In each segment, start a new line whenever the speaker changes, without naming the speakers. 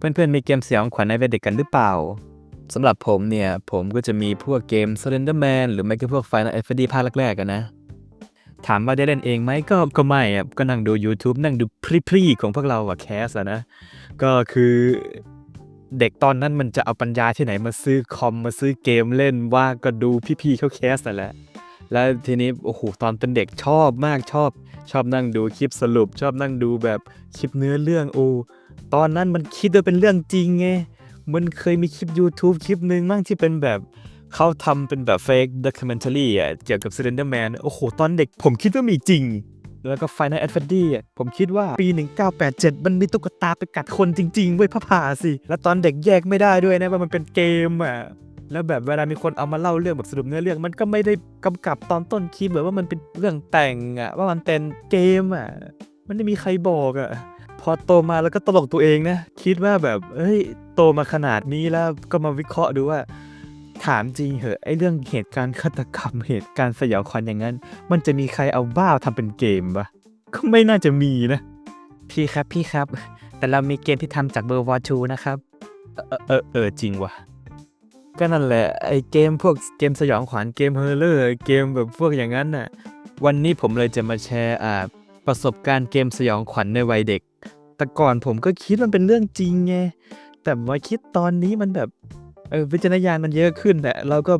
เพื่อนๆมีเกมเสียงขวัญในวัยเด็กกันหรือเปล่าสำหรับผมเนี่ย ผมก็จะมีพวกเกม Slenderman หรือไม่ก็พวก Final Fantasy ภาคแรกๆกันนะ ถามว่าได้เล่นเองไหมก็ก็ไม่อะก็นั่งดู YouTube นั่งดูพรีๆของพวกเราอะแคสอะนะ ก็คือเด็กตอนนั้นมันจะเอาปัญญาที่ไหนมาซื้อคอมมาซื้อเกมเล่นว่าก็ดูพี่ๆเขาแคสนั่แหละ แล้วทีนี้โอ้โหตอนเป็นเด็กชอบมากชอบ ชอบนั่งดูคลิปสรุป ชอบนั่งดูแบบคลิปเนื้อเรื่องโอ้ตอนนั้นมันคิดว่าเป็นเรื่องจริงไงมันเคยมีคลิป YouTube คลิปหนึ่งมั่งที่เป็นแบบเขาทำเป็นแบบ fake documentary อะเกี่ยวกับ Slenderman โอ้โห ตอนเด็กผมคิดว่ามีจริง แล้วก็ Final Fantasy อะผมคิดว่าปี 1987 มันมีตุ๊กตาไปกัดคนจริงๆเว้ยพระผ่าสิ แล้วตอนเด็กแยกไม่ได้ด้วยนะว่ามันเป็นเกมอะ แล้วแบบเวลามีคนเอามาเล่าเรื่องแบบสรุปเนื้อเรื่อง มันก็ไม่ได้กำกับตอนต้นคลิปแบบว่ามันเป็นเรื่องแต่งอะว่ามันเป็นเกมอะมันไม่มีใครบอกอะพอโตมาแล้วก็ตลกตัวเองนะ คิดว่าแบบเฮ้ยโตมาขนาดนี้แล้วก็มาวิเคราะห์ดูว่า ถามจริงเหอะไอเรื่องเหตุการณ์ฆาตกรรมเหตุการณ์สยองขวัญอย่างนั้น มันจะมีใครเอาบ้าทำเป็นเกมปะก็ไม่น่าจะมีนะ พี่ครับพี่ครับ แต่เรามีเกมที่ทำจากเบอร์วอชูนะครับ เออเออเออจริงว่ะ ก็นั่นแหละไอเกมพวกเกมสยองขวัญเกมเฮอร์เลอร์เกมแบบพวกอย่างนั้นน่ะวันนี้ผมเลยจะมาแชร์อ่าประสบการณ์เกมสยองขวัญในวัยเด็ก แต่ก่อนผมก็คิดมันเป็นเรื่องจริงไงแต่มาคิดตอนนี้มันแบบเออวิจารณญาณมันเยอะขึ้นแหละเราก็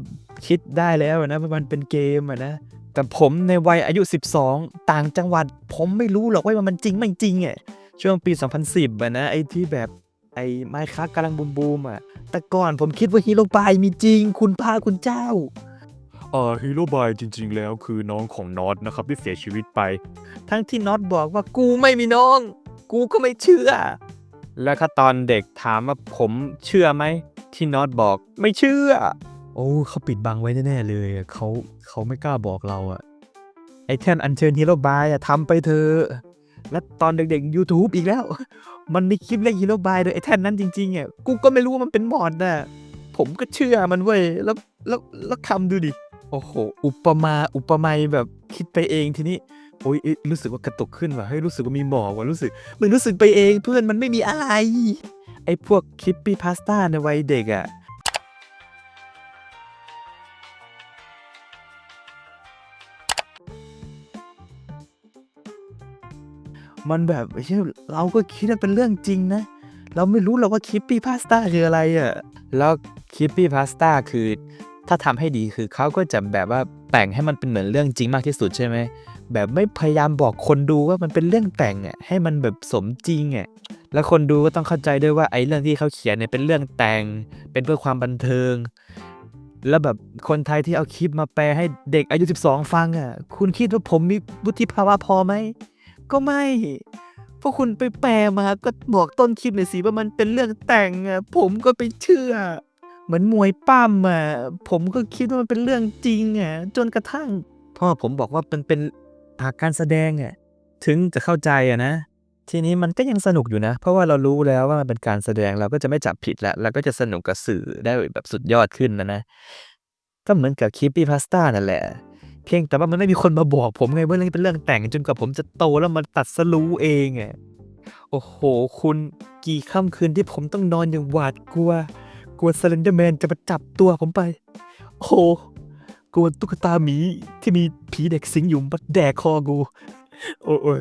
คิดได้แล้วนะมันเป็นเกมอะนะแต่ผมในวัยอายุ 12 ต่างจังหวัด ผมไม่รู้หรอกว่ามันจริงไม่จริงอะช่วงปี 2010อะนะไอ้ที่แบบ ไอ้ไมค์ค้ากำลังบูมบูมๆอะ แต่ก่อนผมคิดว่าฮีโร่บายมีจริง คุณพาคุณเจ้า
เอ่อฮีโร่บายจริง ๆ แล้วคือน้องของน็อตนะครับที่เสียชีวิตไป
ทั้งที่น็อตบอกว่ากูไม่มีน้อง กูก็ไม่เชื่อ แล้วถ้าตอนเด็กถามว่าผมเชื่อไหมที่น็อตบอกไม่เชื่อ โอ้เขาปิดบังไว้แน่ๆเลยอะเขาเขาไม่กล้าบอกเราอะไอแท่นอัญเชิญฮีโร่บายอะทำไปเถอะและตอนเด็กๆ YouTube อีกแล้ว มันมีคลิปเล่นฮีโร่บายโดยไอ้แท่นนั้นจริงๆอะกูก็ไม่รู้ว่ามันเป็นมอดน่ะผมก็เชื่อมันเว้ยแล้วแล้วแล้วคำดูดิ โอ้โห อุปมาอุปไมยแบบคิดไปเองทีนี้โอ้ยรู้สึกว่ากระตุกขึ้นว่ะเฮ้ยรู้สึกว่ามีหมอกว่ะรู้สึกมึงรู้สึกไปเองเพื่อนมันไม่มีอะไร ไอ้พวกคลิปปี้พาสต้าในวัยเด็กอะ มันแบบเช่เราก็คิดว่าเป็นเรื่องจริงนะ เราไม่รู้หรอกว่าคิปปี้พาสต้าคืออะไรอะแล้วคิปปี้พาสต้าคือ ถ้าทำให้ดีคือเขาก็จะแบบว่าแต่งให้มันเป็นเหมือนเรื่องจริงมากที่สุดใช่ไหม แบบไม่พยายามบอกคนดูว่ามันเป็นเรื่องแต่งอะ ให้มันแบบสมจริงอะ แล้วคนดูก็ต้องเข้าใจด้วยว่าไอ้เรื่องที่เขาเขียนเนี่ยเป็นเรื่องแต่ง เป็นเพื่อความบันเทิงแล้วแบบคนไทยที่เอาคลิปมาแปลให้เด็กอายุ 12 ฟังอะ คุณคิดว่าผมมีวุฒิภาวะพอไหม ก็ไม่ พวกคุณไปแปลมาก็บอกต้นคลิปหน่อยสิว่ามันเป็นเรื่องแต่งอะผมก็ไปเชื่อ เหมือนมวยปั้มอะผมก็คิดว่ามันเป็นเรื่องจริงอะจนกระทั่ง พ่อผมบอกว่ามันเป็นอาการแสดงอะถึงจะเข้าใจอะนะ ทีนี้มันก็ยังสนุกอยู่นะ เพราะว่าเรารู้แล้วว่ามันเป็นการแสดงเราก็จะไม่จับผิดแล้วเราก็จะสนุกกับสื่อได้แบบสุดยอดขึ้นนะนะก็เหมือนกับคิปปี้พาสต้านั่นแหละ เพียงแต่ว่ามันไม่มีคนมาบอกผมไงว่าเรื่องนี้เป็นเรื่องแต่งจนกว่าผมจะโตแล้วมันตัดสรู้เองอะโอ้โห คุณกี่ค่ำคืนที่ผมต้องนอนอย่างหวาดกลัว กลัวสเลนเดอร์แมนจะมาจับตัวผมไป โอ้โหกลัวตุ๊กตาหมีที่มีผีเด็กสิงอยู่มาแดกคอกู โอ้โอย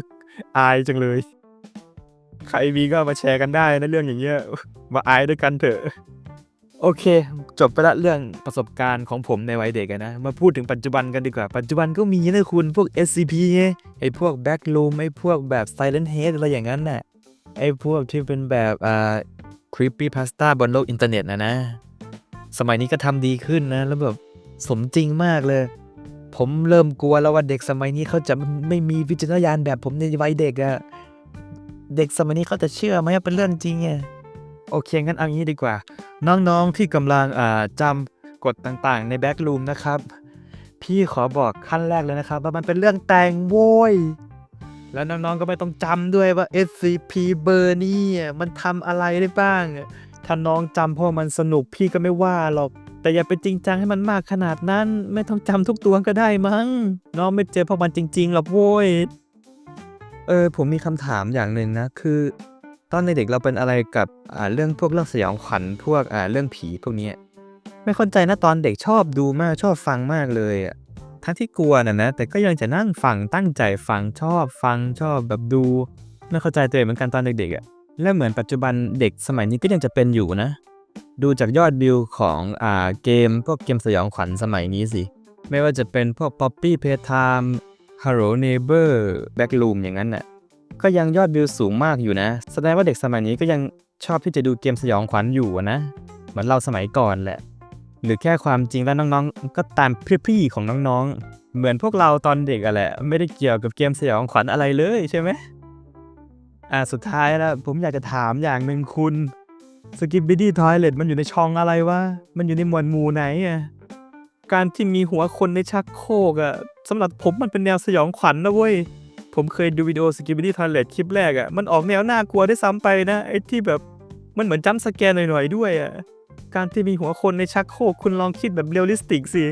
อายจังเลย ใครมีก็มาแชร์กันได้นะเรื่องอย่างเงี้ย มาอายด้วยกันเถอะ โอเค จบไปละเรื่องประสบการณ์ของผมในวัยเด็กนะ มาพูดถึงปัจจุบันกันดีกว่า ปัจจุบันก็มีนะคุณพวก SCP ไงไอพวก Backroom ไอพวกแบบ Silent Head อะไรอย่างนั้นน่ะไอพวกที่เป็นแบบอ่า creepy pasta บนโลกอินเทอร์เน็ตนะนะ สมัยนี้ก็ทำดีขึ้นนะ แล้วแบบสมจริงมากเลย ผมเริ่มกลัวแล้วว่าเด็กสมัยนี้เขาจะไม่มีวิจารณญาณแบบผมในวัยเด็กอะเด็กสมัยนี้เขาจะเชื่อไหมว่าเป็นเรื่องจริงอะ โอเคงั้นเอางี้ดีกว่า น้องๆที่กำลังจำกฎต่างๆ ในแบ็กลูมนะครับ พี่ขอบอกขั้นแรกเลยนะครับ ว่ามันเป็นเรื่องแต่งโว้ยแล้วน้องๆก็ไม่ต้องจำด้วยว่า SCP เบอร์นี่มันทำอะไรได้บ้าง ถ้าน้องจำเพราะมันสนุกพี่ก็ไม่ว่าหรอกแต่อย่าไปจริงจังให้มันมากขนาดนั้น ไม่ต้องจำทุกตัวก็ได้มั้ง น้องไม่เจอพราะมันจริงๆหรอกโว้ย เออผมมีคำถามอย่างหนึ่งนะคือ ตอนในเด็กเราเป็นอะไรกับเรื่องพวกเรื่องสยองขวัญพวกเรื่องผีพวกนี้ไม่เข้าใจนะตอนเด็กชอบดูมากชอบฟังมากเลยทั้งที่กลัวนะนะแต่ก็ยังจะนั่งฟังตั้งใจฟังชอบฟังชอบแบบดูไม่เข้าใจตัวเองเหมือนกันตอนเด็กๆอะและเหมือนปัจจุบันเด็กสมัยนี้ก็ยังจะเป็นอยู่นะ ดูจากยอดวิวของอ่าเกมพวกเกมสยองขวัญสมัยนี้สิ ไม่ว่าจะเป็นพวก Poppy Playtime Hello Neighbor Backroom อย่างนั้นน่ะ ก็ยังยอดวิวสูงมากอยู่นะ แสดงว่าเด็กสมัยนี้ก็ยังชอบที่จะดูเกมสยองขวัญอยู่นะ เหมือนเราสมัยก่อนแหละ หรือแค่ความจริงแล้วน้องๆ ก็ตามพี่ๆของน้องๆ เหมือนพวกเราตอนเด็กอะแหละ ไม่ได้เกี่ยวกับเกมสยองขวัญอะไรเลยใช่ไหมอ่าสุดท้ายแล้วผมอยากจะถามอย่างหนึ่งคุณสกิปบิดี้ทอยเลตมันอยู่ในช่องอะไรวะ มันอยู่ในหมวดหมู่ไหนอะการที่มีหัวคนในชักโครกอะสำหรับผมมันเป็นแนวสยองขวัญนะเว้ย ผมเคยดูวิดีโอสกิป i ดี้ท i เลตคลิปแรกอะ่ะ มันออกแนวน่ากลัวได้ซ้ำไปนะ ไอ้ที่แบบมันเหมือนจัมสแกนหน่อยๆด้วยอะ่ะ การที่มีหัวคนในชักโครกคุณลองคิดแบบเรียลลิสติกสิ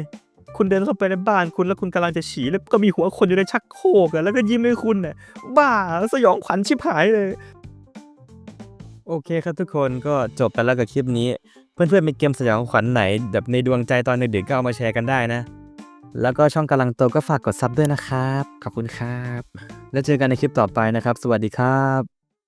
คุณเดินเข้าไปในบ้านคุณแล้วคุณกำลังจะฉี่แล้วก็มีหัวคนอยู่ในชักโครกอะ่ะแล้วก็ยิ้มให้คุณน่ะบ้าสยองขวัญชิบหายเลย โอเคครับทุกคนก็จบไปแล้วกับคลิปนี้ เพื่อนๆมีเกมสยองขวัญไหนแบบในดวงใจตอนเด็กๆก็เอามาแชร์กันได้นะ แล้วก็ช่องกำลังโตก็ฝากกดซับด้วยนะครับ ขอบคุณครับ แล้วเจอกันในคลิปต่อไปนะครับ สวัสดีครับ